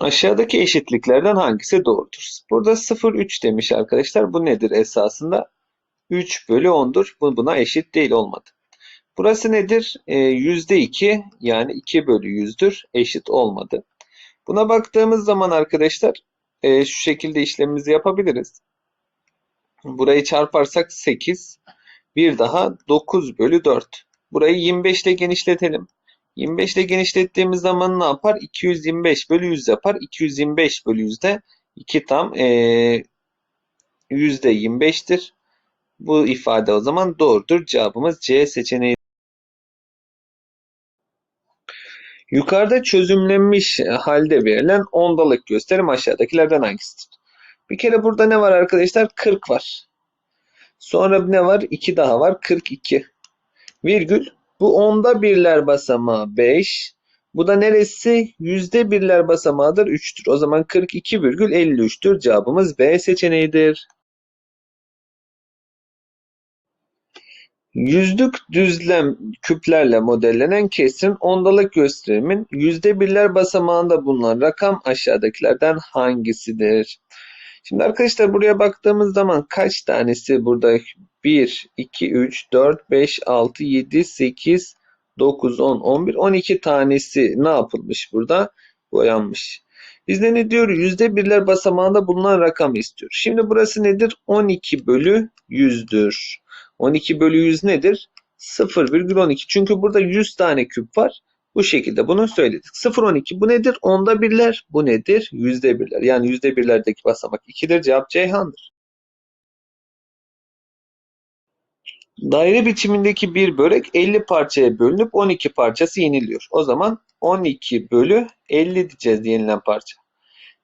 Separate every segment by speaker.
Speaker 1: Aşağıdaki eşitliklerden hangisi doğrudur? Burada 0, 3 demiş arkadaşlar. Bu nedir esasında? 3 bölü 10'dur. Bu buna eşit değil olmadı. Burası nedir? E, %2 yani 2 bölü 100'dür. Eşit olmadı. Buna baktığımız zaman arkadaşlar e, şu şekilde işlemimizi yapabiliriz. Burayı çarparsak 8. Bir daha 9 bölü 4. Burayı 25 ile genişletelim. 25 ile genişlettiğimiz zaman ne yapar? 225 bölü 100 yapar. 225 bölü 100'de 2 tam yüzde 25'tir. Bu ifade o zaman doğrudur. Cevabımız C seçeneği. Yukarıda çözümlenmiş halde verilen ondalık gösterim aşağıdakilerden hangisidir? Bir kere burada ne var arkadaşlar? 40 var. Sonra ne var? 2 daha var. 42. Virgül. Bu onda birler basamağı 5. Bu da neresi? Yüzde birler basamağıdır 3'tür. O zaman 42,53'tür. Cevabımız B seçeneğidir. Yüzlük düzlem küplerle modellenen kesrin ondalık gösterimin yüzde birler basamağında bulunan rakam aşağıdakilerden hangisidir? Şimdi arkadaşlar buraya baktığımız zaman kaç tanesi burada 1, 2, 3, 4, 5, 6, 7, 8, 9, 10, 11, 12 tanesi ne yapılmış burada? Boyanmış. Biz de ne diyor? Yüzde birler basamağında bulunan rakamı istiyor. Şimdi burası nedir? 12 bölü 100'dür. 12 bölü 100 nedir? 0,12. Çünkü burada 100 tane küp var. Bu şekilde bunu söyledik. 0,12 bu nedir? Onda birler. Bu nedir? Yüzde birler. Yani yüzde birlerdeki basamak 2'dir. Cevap Ceyhan'dır. Daire biçimindeki bir börek 50 parçaya bölünüp 12 parçası yeniliyor. O zaman 12 bölü 50 diyeceğiz yenilen parça.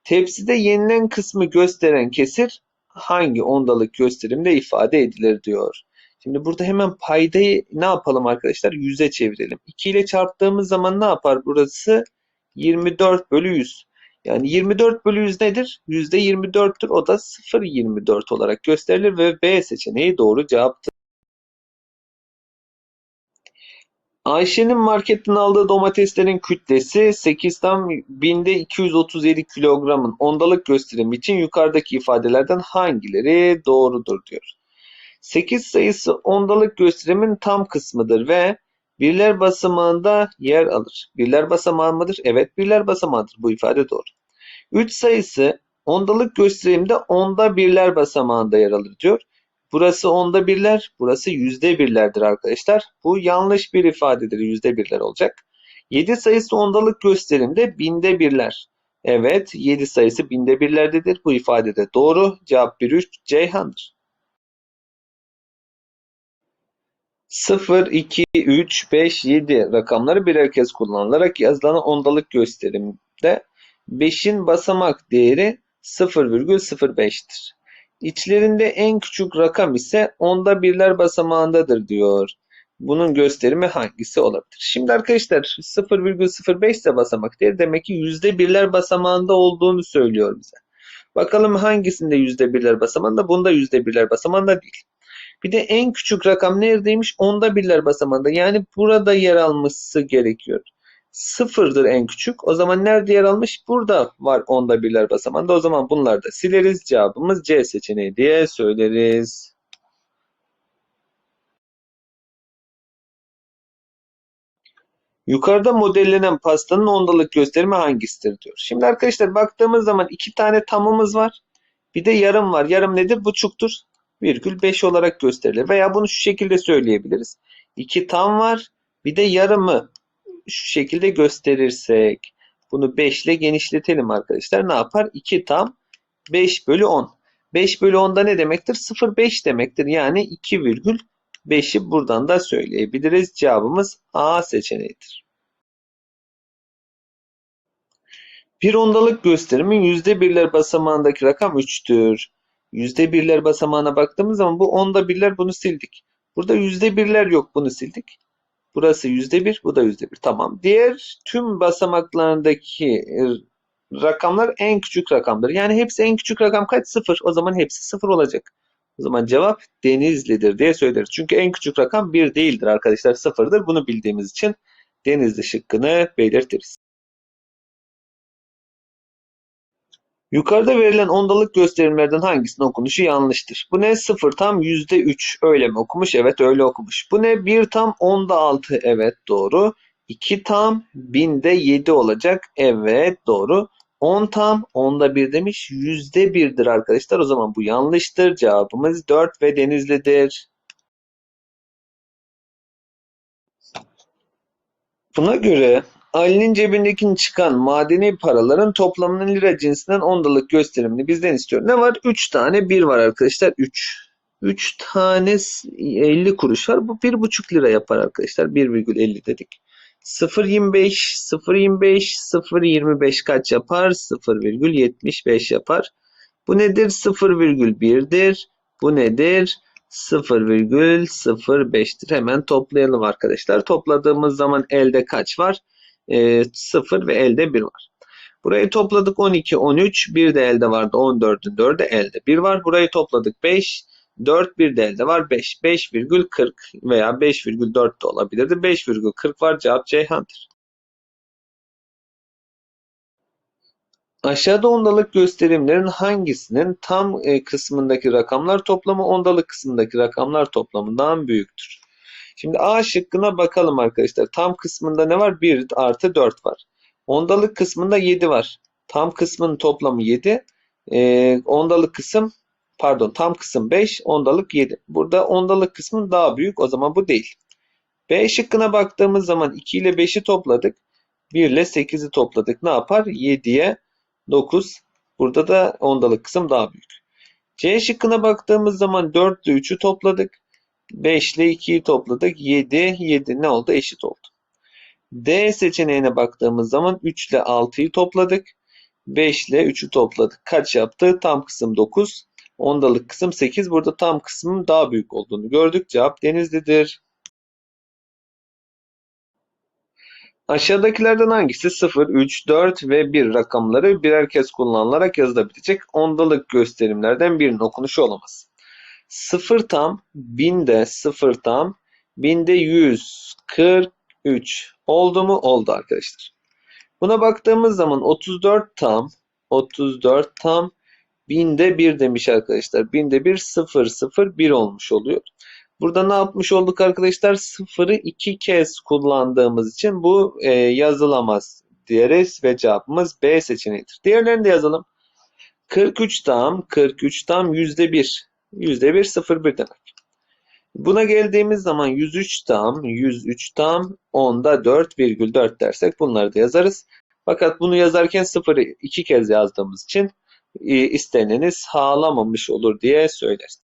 Speaker 1: Tepside yenilen kısmı gösteren kesir hangi ondalık gösterimde ifade edilir diyor. Şimdi burada hemen paydayı ne yapalım arkadaşlar? 100'e çevirelim. 2 ile çarptığımız zaman ne yapar burası? 24 bölü 100. Yani 24 bölü 100 nedir? %24'tür. O da 0,24 olarak gösterilir ve B seçeneği doğru cevaptır. Ayşe'nin marketten aldığı domateslerin kütlesi 8 tam binde 237 kilogramın ondalık gösterim için yukarıdaki ifadelerden hangileri doğrudur diyor. 8 sayısı ondalık gösterimin tam kısmıdır ve birler basamağında yer alır. Birler basamağı mıdır? Evet birler basamağıdır. Bu ifade doğru. 3 sayısı ondalık gösterimde onda birler basamağında yer alır diyor. Burası onda birler, burası yüzde birlerdir arkadaşlar. Bu yanlış bir ifadedir. Yüzde birler olacak. 7 sayısı ondalık gösterimde binde birler. Evet 7 sayısı binde birlerdedir. Bu ifade de doğru. Cevap 1 3 Ceyhan'dır. 0, 2, 3, 5, 7 rakamları birer kez kullanılarak yazılan ondalık gösterimde 5'in basamak değeri 0,05'tir. İçlerinde en küçük rakam ise onda birler basamağındadır diyor. Bunun gösterimi hangisi olabilir? Şimdi arkadaşlar 0,05 ise basamak değeri demek ki yüzde birler basamağında olduğunu söylüyor bize. Bakalım hangisinde yüzde birler basamağında? Bunda yüzde birler basamağında değil. Bir de en küçük rakam neredeymiş? Onda birler basamağında. Yani burada yer alması gerekiyor. Sıfırdır en küçük. O zaman nerede yer almış? Burada var onda birler basamağında. O zaman bunları da sileriz. Cevabımız C seçeneği diye söyleriz. Yukarıda modellenen pastanın ondalık gösterimi hangisidir diyor. Şimdi arkadaşlar baktığımız zaman iki tane tamımız var. Bir de yarım var. Yarım nedir? Buçuktur. Virgül 5 olarak gösterilir. Veya bunu şu şekilde söyleyebiliriz. İki tam var. Bir de yarımı şu şekilde gösterirsek bunu 5 ile genişletelim arkadaşlar. Ne yapar? 2 tam 5 bölü 10. 5 bölü 10'da ne demektir? 0,5 demektir. Yani 2,5'i buradan da söyleyebiliriz. Cevabımız A seçeneğidir. Bir ondalık gösterimin yüzde birler basamağındaki rakam 3'tür. Yüzde birler basamağına baktığımız zaman bu onda birler bunu sildik. Burada yüzde birler yok bunu sildik. Burası yüzde bir, bu da yüzde bir. Tamam. Diğer tüm basamaklarındaki e, rakamlar en küçük rakamdır. Yani hepsi en küçük rakam kaç? Sıfır. O zaman hepsi sıfır olacak. O zaman cevap Denizli'dir diye söyleriz. Çünkü en küçük rakam bir değildir arkadaşlar. Sıfırdır. Bunu bildiğimiz için Denizli şıkkını belirtiriz. Yukarıda verilen ondalık gösterimlerden hangisinin okunuşu yanlıştır? Bu ne? 0 tam %3 öyle mi okumuş? Evet öyle okumuş. Bu ne? 1 tam onda 6 evet doğru. 2 tam binde 7 olacak. Evet doğru. 10 tam onda 1 demiş. Yüzde 1'dir arkadaşlar. O zaman bu yanlıştır. Cevabımız 4 ve Denizli'dir. Buna göre Ali'nin cebindeki çıkan madeni paraların toplamının lira cinsinden ondalık gösterimini bizden istiyor. Ne var? 3 tane 1 var arkadaşlar. 3. 3 tane 50 kuruş var. Bu 1,5 lira yapar arkadaşlar. 1,50 dedik. 0,25, 0,25, 0,25 kaç yapar? 0,75 yapar. Bu nedir? 0,1'dir. Bu nedir? 0,05'tir. Hemen toplayalım arkadaşlar. Topladığımız zaman elde kaç var? E, 0 ve elde 1 var. Burayı topladık 12, 13. Bir de elde vardı 14'ün 4'ü elde 1 var. Burayı topladık 5. 4 bir de elde var 5. 5,40 veya 5,4 de olabilirdi. 5,40 var. Cevap Ceyhan'dır. Aşağıda ondalık gösterimlerin hangisinin tam e, kısmındaki rakamlar toplamı ondalık kısmındaki rakamlar toplamından büyüktür? Şimdi A şıkkına bakalım arkadaşlar. Tam kısmında ne var? 1 artı 4 var. Ondalık kısmında 7 var. Tam kısmın toplamı 7. E, ondalık kısım pardon tam kısım 5, ondalık 7. Burada ondalık kısmın daha büyük. O zaman bu değil. B şıkkına baktığımız zaman 2 ile 5'i topladık. 1 ile 8'i topladık. Ne yapar? 7'ye 9. Burada da ondalık kısım daha büyük. C şıkkına baktığımız zaman 4 ile 3'ü topladık. 5 ile 2'yi topladık. 7, 7 ne oldu? Eşit oldu. D seçeneğine baktığımız zaman 3 ile 6'yı topladık. 5 ile 3'ü topladık. Kaç yaptı? Tam kısım 9. Ondalık kısım 8. Burada tam kısmın daha büyük olduğunu gördük. Cevap Denizli'dir. Aşağıdakilerden hangisi 0, 3, 4 ve 1 rakamları birer kez kullanılarak yazılabilecek ondalık gösterimlerden birinin okunuşu olamaz? 0 tam, binde 0 tam, binde 143 oldu mu? Oldu arkadaşlar. Buna baktığımız zaman 34 tam, 34 tam, binde 1 demiş arkadaşlar. Binde 1, 0, 0, 1 olmuş oluyor. Burada ne yapmış olduk arkadaşlar? Sıfırı iki kez kullandığımız için bu e, yazılamaz diyeriz ve cevabımız B seçeneğidir. Diğerlerini de yazalım. 43 tam, 43 tam yüzde 1. Yüzde 1, 0, 1 demek. Buna geldiğimiz zaman 103 tam, 103 tam, 10'da 4,4 dersek bunları da yazarız. Fakat bunu yazarken sıfırı iki kez yazdığımız için e, isteneni sağlamamış olur diye söyleriz.